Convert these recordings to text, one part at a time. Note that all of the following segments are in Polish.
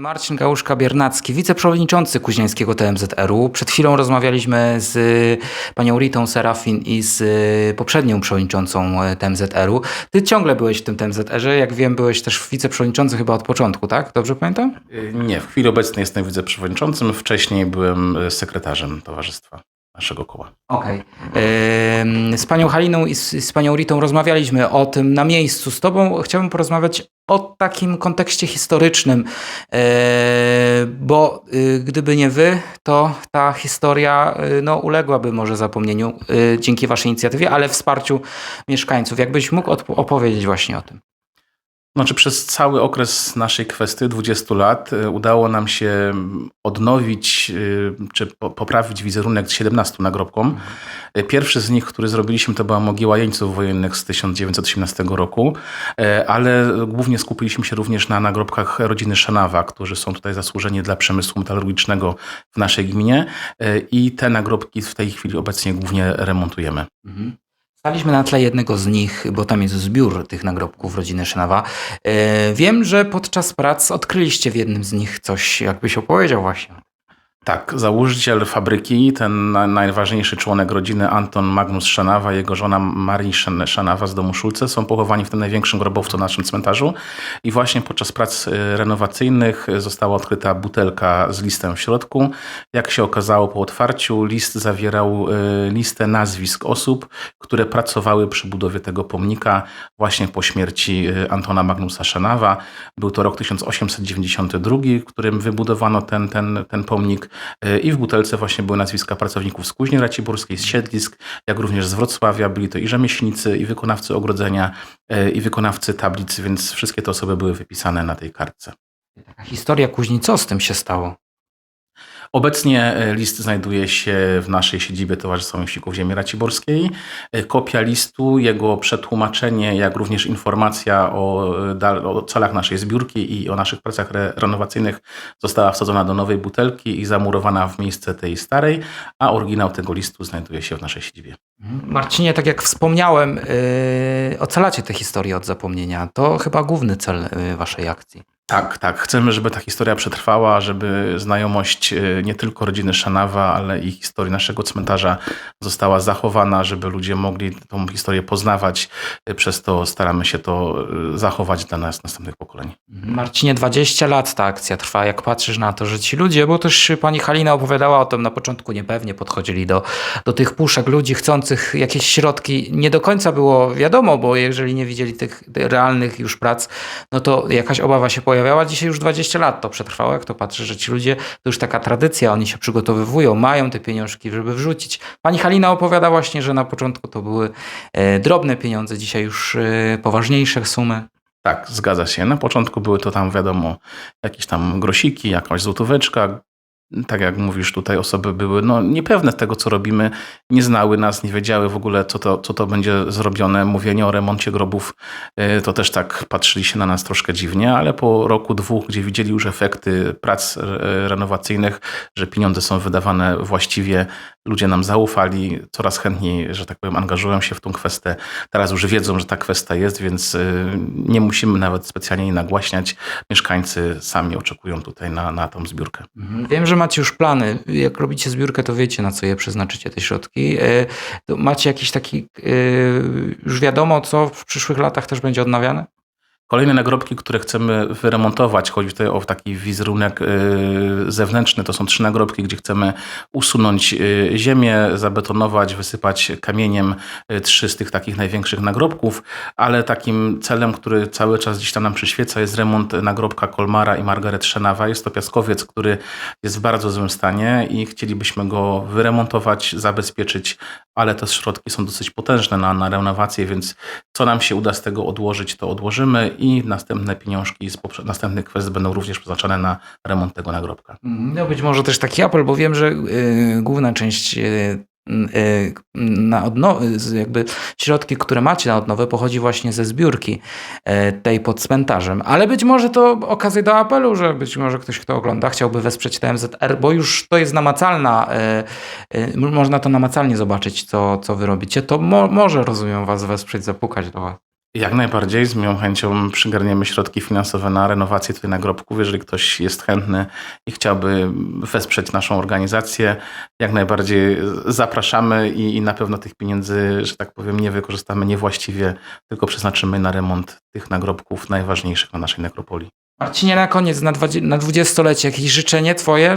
Marcin Gałuszka-Biernacki, wiceprzewodniczący Kuźniańskiego TMZR-u. Przed chwilą rozmawialiśmy z panią Ritą Serafin i z poprzednią przewodniczącą TMZR-u. Ty ciągle byłeś w tym TMZR-ze, jak wiem, byłeś też wiceprzewodniczący chyba od początku, tak? Dobrze pamiętam? Nie, w chwili obecnej jestem wiceprzewodniczącym, wcześniej byłem sekretarzem towarzystwa naszego koła. Okej. Ym, Z panią Haliną i z, z panią Ritą rozmawialiśmy o tym na miejscu. Z tobą chciałbym porozmawiać o takim kontekście historycznym, Yy, bo y, gdyby nie wy, to ta historia y, no, uległaby może zapomnieniu y, dzięki waszej inicjatywie, ale wsparciu mieszkańców. Jakbyś mógł opowiedzieć właśnie o tym. Znaczy przez cały okres naszej kwestii, 20 lat, y, udało nam się odnowić y, czy po- poprawić wizerunek 17 nagrobkom. Y, Pierwszy z nich, który zrobiliśmy, to była mogiła jeńców wojennych z 1918 roku, y, ale głównie skupiliśmy się również na nagrobkach rodziny Szanawa, którzy są tutaj zasłużeni dla przemysłu metalurgicznego w naszej gminie y, i te nagrobki w tej chwili obecnie głównie remontujemy. Mhm. Staliśmy na tle jednego z nich, bo tam jest zbiór tych nagrobków rodziny Szynawa. Yy, Wiem, że podczas prac odkryliście w jednym z nich coś, jakbyś opowiedział właśnie. Tak, założyciel fabryki, ten na- najważniejszy członek rodziny Anton Magnus Szanawa, jego żona Marii Szan- Szanawa z domu Szulce są pochowani w tym największym grobowcu na naszym cmentarzu. I właśnie podczas prac y, renowacyjnych została odkryta butelka z listem w środku. Jak się okazało po otwarciu, list zawierał y, listę nazwisk osób, które pracowały przy budowie tego pomnika właśnie po śmierci y, Antona Magnusa Szanawa. Był to rok 1892, w którym wybudowano ten, ten, ten pomnik i w butelce właśnie były nazwiska pracowników z Kuźni Raciborskiej, z Siedlisk, jak również z Wrocławia. Byli to i rzemieślnicy, i wykonawcy ogrodzenia, y, i wykonawcy tablic, więc wszystkie te osoby były wypisane na tej kartce. Taka historia później, co z tym się stało? Obecnie e, list znajduje się w naszej siedzibie Towarzystwa Myślników Ziemi Raciborskiej. E, Kopia listu, jego przetłumaczenie, jak również informacja o, e, o celach naszej zbiórki i o naszych pracach re- renowacyjnych została wsadzona do nowej butelki i zamurowana w miejsce tej starej, a oryginał tego listu znajduje się w naszej siedzibie. Marcinie, tak jak wspomniałem, yy, ocalacie tę historię od zapomnienia. To chyba główny cel waszej akcji. Tak, tak. Chcemy, żeby ta historia przetrwała, żeby znajomość e, nie tylko rodziny Szanawa, ale i historii naszego cmentarza została zachowana, żeby ludzie mogli tą historię poznawać. E, Przez to staramy się to e, zachować dla nas, następnych pokoleń. Marcinie, 20 lat ta akcja trwa. Jak patrzysz na to, że ci ludzie, bo też pani Halina opowiadała o tym na początku, niepewnie podchodzili do, do tych puszek ludzi chcących jakieś środki. Nie do końca było wiadomo, bo jeżeli nie widzieli tych realnych już prac, no to jakaś obawa się pojawiała. Dzisiaj już 20 lat to przetrwało. Jak to patrzę, że ci ludzie, to już taka tradycja, oni się przygotowywują, mają te pieniążki, żeby wrzucić. Pani Halina opowiada właśnie, że na początku to były e, drobne pieniądze, dzisiaj już e, poważniejsze sumy. Tak, zgadza się. Na początku były to tam, wiadomo, jakieś tam grosiki, jakaś złotóweczka. Tak jak mówisz, tutaj osoby były no, niepewne tego, co robimy, nie znały nas, nie wiedziały w ogóle, co to, co to będzie zrobione. Mówienie o remoncie grobów, y, to też tak patrzyli się na nas troszkę dziwnie, ale po roku, dwóch, gdzie widzieli już efekty prac y, renowacyjnych, że pieniądze są wydawane właściwie, ludzie nam zaufali, coraz chętniej, że tak powiem, angażują się w tą kwestię. Teraz już wiedzą, że ta kwestia jest, więc y, nie musimy nawet specjalnie nagłaśniać. Mieszkańcy sami oczekują tutaj na, na tą zbiórkę. Mhm. Wiem, że macie już plany. Jak robicie zbiórkę, to wiecie, na co je przeznaczycie te środki. E, Macie jakiś taki, e, już wiadomo, co w przyszłych latach też będzie odnawiane? Kolejne nagrobki, które chcemy wyremontować, chodzi tutaj o taki wizerunek y, zewnętrzny. To są trzy nagrobki, gdzie chcemy usunąć y, ziemię, zabetonować, wysypać kamieniem y, trzy z tych takich największych nagrobków, ale takim celem, który cały czas gdzieś tam nam przyświeca, jest remont nagrobka Kolmara i Margaret Szenawa. Jest to piaskowiec, który jest w bardzo złym stanie i chcielibyśmy go wyremontować, zabezpieczyć, ale te środki są dosyć potężne na, na renowację, więc co nam się uda z tego odłożyć, to odłożymy i następne pieniążki z następnych będą również przeznaczone na remont tego nagrobka. No być może też taki apel, bo wiem, że e, główna część e, na odno- z- jakby środki, które macie na odnowę pochodzi właśnie ze zbiórki e, tej pod cmentarzem. Ale być może to okazja do apelu, że być może ktoś, kto ogląda, chciałby wesprzeć TMZR, bo już to jest namacalna, e, e, można to namacalnie zobaczyć, co, co wy robicie. To mo- może, rozumiem, was wesprzeć, zapukać do was. Jak najbardziej, z miłą chęcią przygarniemy środki finansowe na renowację tutaj nagrobków. Jeżeli ktoś jest chętny i chciałby wesprzeć naszą organizację, jak najbardziej zapraszamy i, i na pewno tych pieniędzy, że tak powiem, nie wykorzystamy niewłaściwie, tylko przeznaczymy na remont tych nagrobków najważniejszych na naszej nekropolii. Marcinie, na koniec, na dwudziestolecie, jakieś życzenie twoje?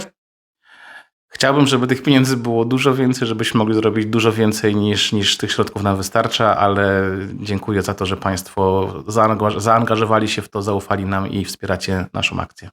Chciałbym, żeby tych pieniędzy było dużo więcej, żebyśmy mogli zrobić dużo więcej niż, niż tych środków nam wystarcza, ale dziękuję za to, że Państwo zaangaż- zaangażowali się w to, zaufali nam i wspieracie naszą akcję.